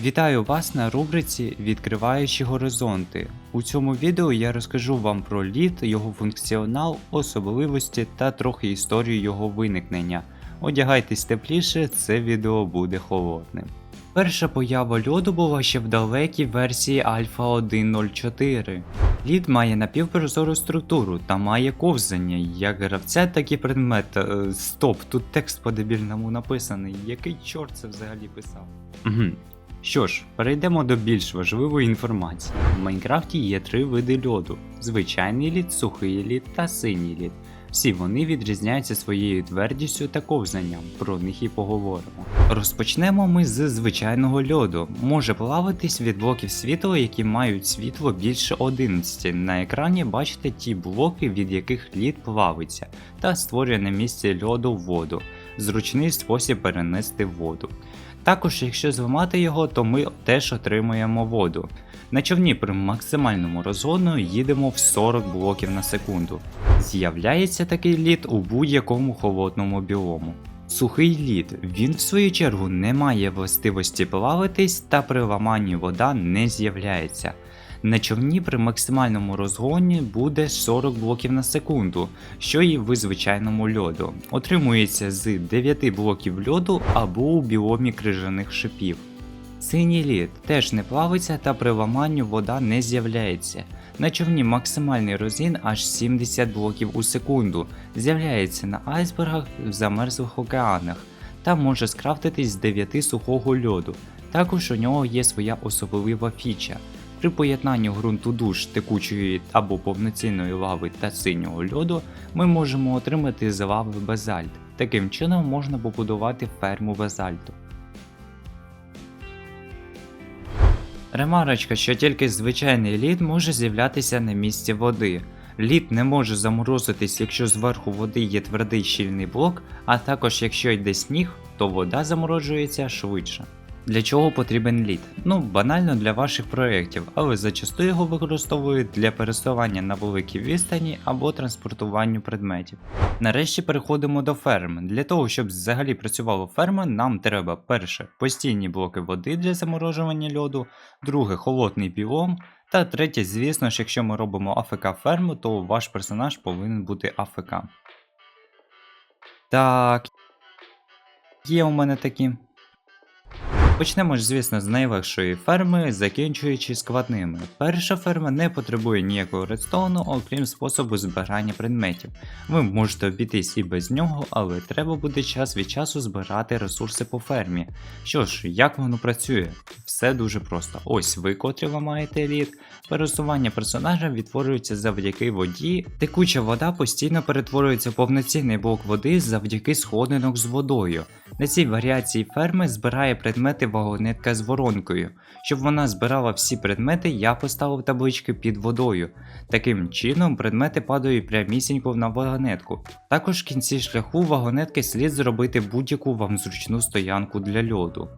Вітаю вас на рубриці Відкриваючі горизонти. У цьому відео я розкажу вам про лід, його функціонал, особливості та трохи історію його виникнення. Одягайтесь тепліше, це відео буде холодним. Перша поява льоду була ще в далекій версії Альфа 1.04. Лід має напівпрозору структуру та має ковзання, як гравця, так і предмет. Е, Стоп, тут текст по-дебільному написаний. Який чорт це взагалі писав? Що ж, перейдемо до більш важливої інформації. В Майнкрафті є три види льоду: звичайний лід, сухий лід та синій лід. Всі вони відрізняються своєю твердістю та ковзанням, про них і поговоримо. Розпочнемо ми з звичайного льоду. Може плаватись від блоків світла, які мають світло більше 11. На екрані бачите ті блоки, від яких лід плавиться, та створює на місці льоду воду. Зручний спосіб перенести воду. Також, якщо зламати його, то ми теж отримуємо воду. На човні при максимальному розгону їдемо в 40 блоків на секунду. З'являється такий лід у будь-якому холодному біому. Сухий лід, він в свою чергу не має властивості плаватись та при ламанні вода не з'являється. На човні при максимальному розгоні буде 40 блоків на секунду, що і в звичайному льоду. Отримується з 9 блоків льоду або у біомі крижаних шипів. Синій лід теж не плавиться та при ламанню вода не з'являється. На човні максимальний розгін аж 70 блоків у секунду, з'являється на айсбергах в замерзлих океанах та може скрафтитись з 9 сухого льоду. Також у нього є своя особлива фіча. При поєднанні ґрунту душ текучої або повноцінної лави та синього льоду ми можемо отримати з лави базальт. Таким чином можна побудувати ферму базальту. Ремарочка, що тільки звичайний лід може з'являтися на місці води. Лід не може заморозитись, якщо зверху води є твердий щільний блок, а також якщо йде сніг, то вода заморожується швидше. Для чого потрібен лід? Ну, банально для ваших проєктів, але зачасту його використовують для пересування на великій відстані або транспортуванню предметів. Нарешті переходимо до ферм. Для того, щоб взагалі працювала ферма, нам треба перше постійні блоки води для заморожування льоду, друге холодний біом, та третє, звісно ж, якщо ми робимо АФК ферму, то ваш персонаж повинен бути АФК. Так. Є у мене такі. Почнемо ж, звісно, з найлегшої ферми, закінчуючи складними. Перша ферма не потребує ніякого редстоуну, окрім способу збирання предметів. Ви можете обійтись і без нього, але треба буде час від часу збирати ресурси по фермі. Що ж, як воно працює? Все дуже просто. Ось ви, котрі ламаєте лід, пересування персонажа відтворюється завдяки воді. Текуча вода постійно перетворюється в повноцінний блок води завдяки сходинок з водою. На цій варіації ферми збирає предмети вагонетка з воронкою. Щоб вона збирала всі предмети, я поставив таблички під водою. Таким чином предмети падають прямісінько на вагонетку. Також в кінці шляху вагонетки слід зробити будь-яку вам зручну стоянку для льоду.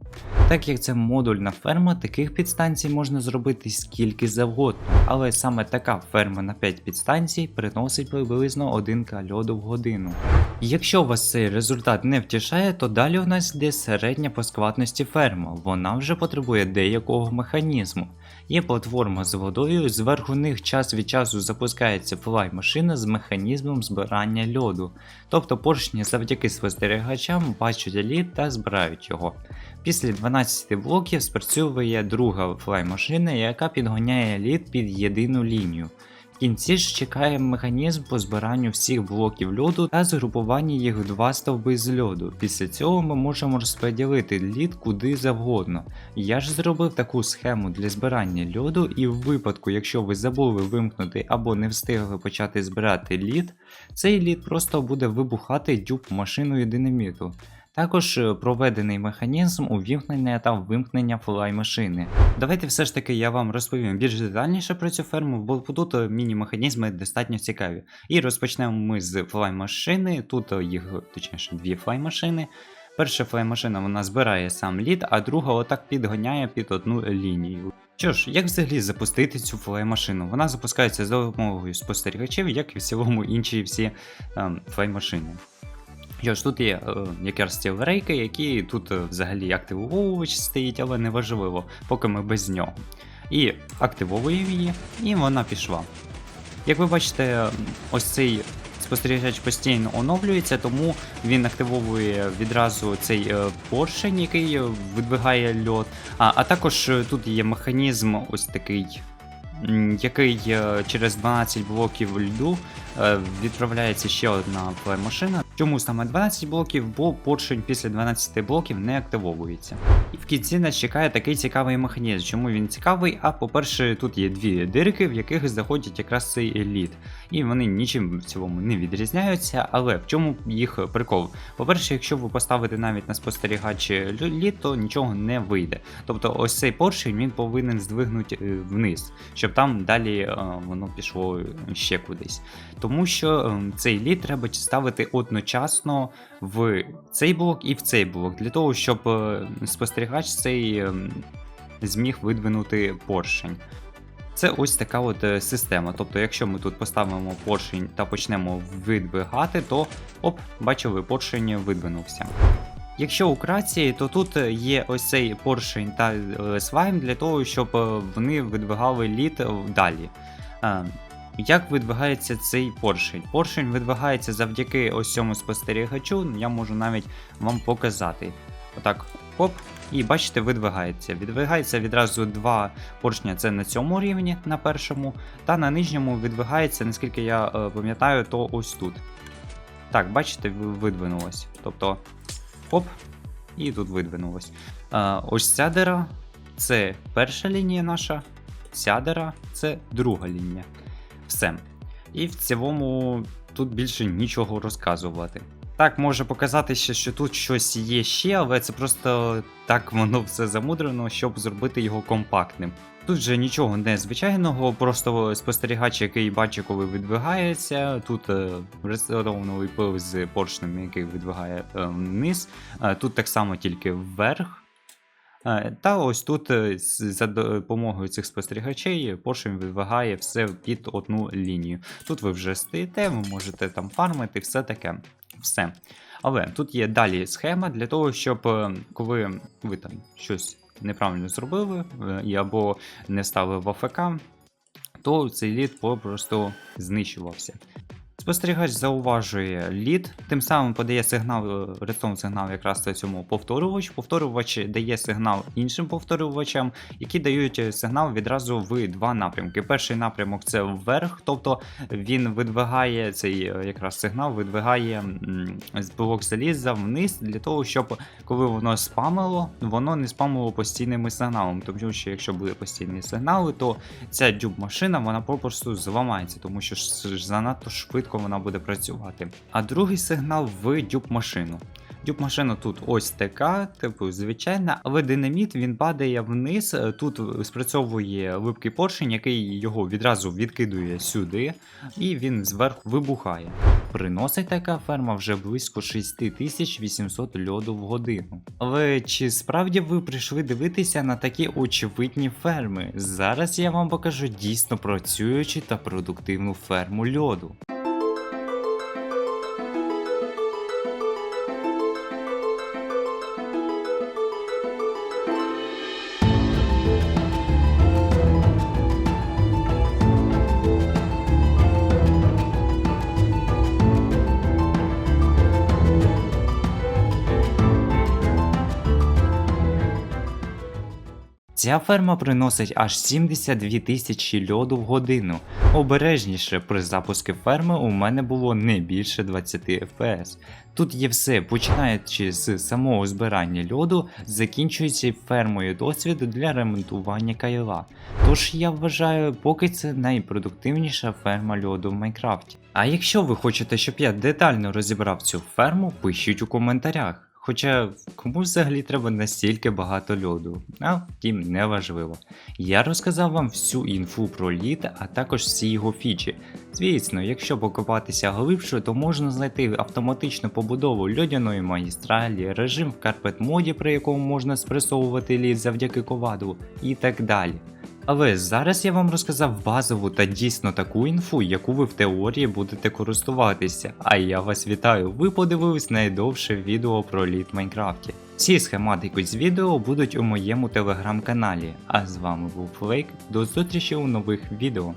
Так як це модульна ферма, таких підстанцій можна зробити скільки завгодно, але саме така ферма на 5 підстанцій приносить приблизно 1 к льоду в годину. Якщо вас цей результат не втішає, то далі у нас йде середня по складності ферма, вона вже потребує деякого механізму. Є платформа з водою, зверху них час від часу запускається флай-машина з механізмом збирання льоду. Тобто поршні завдяки спостерігачам бачать лід та збирають його. Після 12 блоків спрацьовує друга флай-машина, яка підганяє лід під єдину лінію. В кінці ж чекає механізм по збиранню всіх блоків льоду та згрупування їх в два стовби з льоду. Після цього ми можемо розподілити лід куди завгодно. Я ж зробив таку схему для збирання льоду, і в випадку, якщо ви забули вимкнути або не встигли почати збирати лід, цей лід просто буде вибухати дюб машиною динаміту. Також е, проведений механізм увімкнення та вимкнення флай-машини. Давайте все ж таки я вам розповім більш детальніше про цю ферму, бо тут е, міні-механізми достатньо цікаві. І розпочнемо ми з флай-машини. Тут е, їх, точніше, дві флай-машини. Перша флай-машина вона збирає сам лід, а друга отак підганяє під одну лінію. Що ж, як взагалі запустити цю флай-машину? Вона запускається за допомогою спостерігачів, як і в цілому інші всі ем, флай-машини. Що ж, тут є е, якраз ці рейки, які тут е, взагалі активовувач стоїть, але не важливо, поки ми без нього. І активовуємо її, і вона пішла. Як ви бачите, ось цей спостерігач постійно оновлюється, тому він активовує відразу цей е, поршень, який видвигає льот. А, а також тут є механізм ось такий, який е, через 12 блоків льду е, відправляється ще одна машина. Чому саме 12 блоків? Бо поршень після 12 блоків не активовується. І в кінці нас чекає такий цікавий механізм. Чому він цікавий? А по-перше, тут є дві дирки, в яких заходить якраз цей еліт. І вони нічим в цілому не відрізняються. Але в чому їх прикол? По-перше, якщо ви поставите навіть на спостерігач лід, то нічого не вийде. Тобто, ось цей поршень він повинен здвигнути е, вниз, щоб там далі е, воно пішло ще кудись. Тому що е, цей лід треба ставити одночасно в цей блок і в цей блок, для того, щоб е, спостерігач цей е, зміг видвинути поршень. Це ось така от е, система. Тобто, якщо ми тут поставимо поршень та почнемо видвигати, то оп, бачили, поршень видвинувся. Якщо украці, то тут є ось цей поршень та е, слайм для того, щоб е, вони видвигали лід далі. Е, Як видвигається цей поршень? Поршень видвигається завдяки ось цьому спостерігачу. Я можу навіть вам показати. Отак, хоп, і бачите, видвигається. Відвигається відразу два поршня. Це на цьому рівні, на першому, та на нижньому видвигається, наскільки я е, пам'ятаю, то ось тут. Так, бачите, видвинулось. Тобто, хоп, і тут видвинулось. Е, ось ця дира це перша лінія наша, ця дира це друга лінія. Все. І в цілому тут більше нічого розказувати. Так, може показатися, що тут щось є ще, але це просто так воно все замудрено, щоб зробити його компактним. Тут же нічого незвичайного, просто спостерігач, який бачить, коли видвигається. Тут е, рестauровановий пил з поршнем, який видвигає е, вниз. Е, тут так само тільки вверх. Та ось тут за допомогою цих спостерігачей поршень видвигає все під одну лінію. Тут ви вже стоїте, ви можете там фармити, все таке. Все. Але тут є далі схема для того, щоб коли ви там щось неправильно зробили е, і або не ставив АФК, то цей лід попросту знищувався. Спостерігач зауважує лід, тим самим подає сигнал, е, сигнал якраз цьому повторювачу. Повторювач дає сигнал іншим повторювачам, які дають е, сигнал відразу в два напрямки. Перший напрямок це вверх, тобто він видвигає цей е, якраз сигнал, видвигає блок заліза вниз для того, щоб коли воно спамило, воно не спамило постійними сигналами. Тому що якщо буде постійні сигнали, то ця дюб-машина вона попросту зламається, тому що занадто швидко вона буде працювати. А другий сигнал в дюб-машину. Дюб-машина тут ось така, типу звичайна, але динаміт він падає вниз. Тут спрацьовує липкий поршень, який його відразу відкидує сюди, і він зверху вибухає. Приносить така ферма вже близько 6800 льоду в годину. Але чи справді ви прийшли дивитися на такі очевидні ферми? Зараз я вам покажу дійсно працюючу та продуктивну ферму льоду. Ця ферма приносить аж 72 тисячі льоду в годину. Обережніше при запуску ферми у мене було не більше 20 FPS. Тут є все, починаючи з самого збирання льоду, закінчуючи фермою досвіду для ремонтування кайла. Тож я вважаю, поки це найпродуктивніша ферма льоду в Майнкрафті. А якщо ви хочете, щоб я детально розібрав цю ферму, пишіть у коментарях. Хоча кому взагалі треба настільки багато льоду, а втім не важливо. Я розказав вам всю інфу про лід, а також всі його фічі. Звісно, якщо покопатися глибше, то можна знайти автоматичну побудову льодяної магістралі, режим в карпет моді, при якому можна спресовувати лід завдяки коваду і так далі. Але зараз я вам розказав базову та дійсно таку інфу, яку ви в теорії будете користуватися. А я вас вітаю! Ви подивились найдовше відео про літ Майнкрафті. Всі схематики з відео будуть у моєму телеграм-каналі. А з вами був Флейк. До зустрічі у нових відео.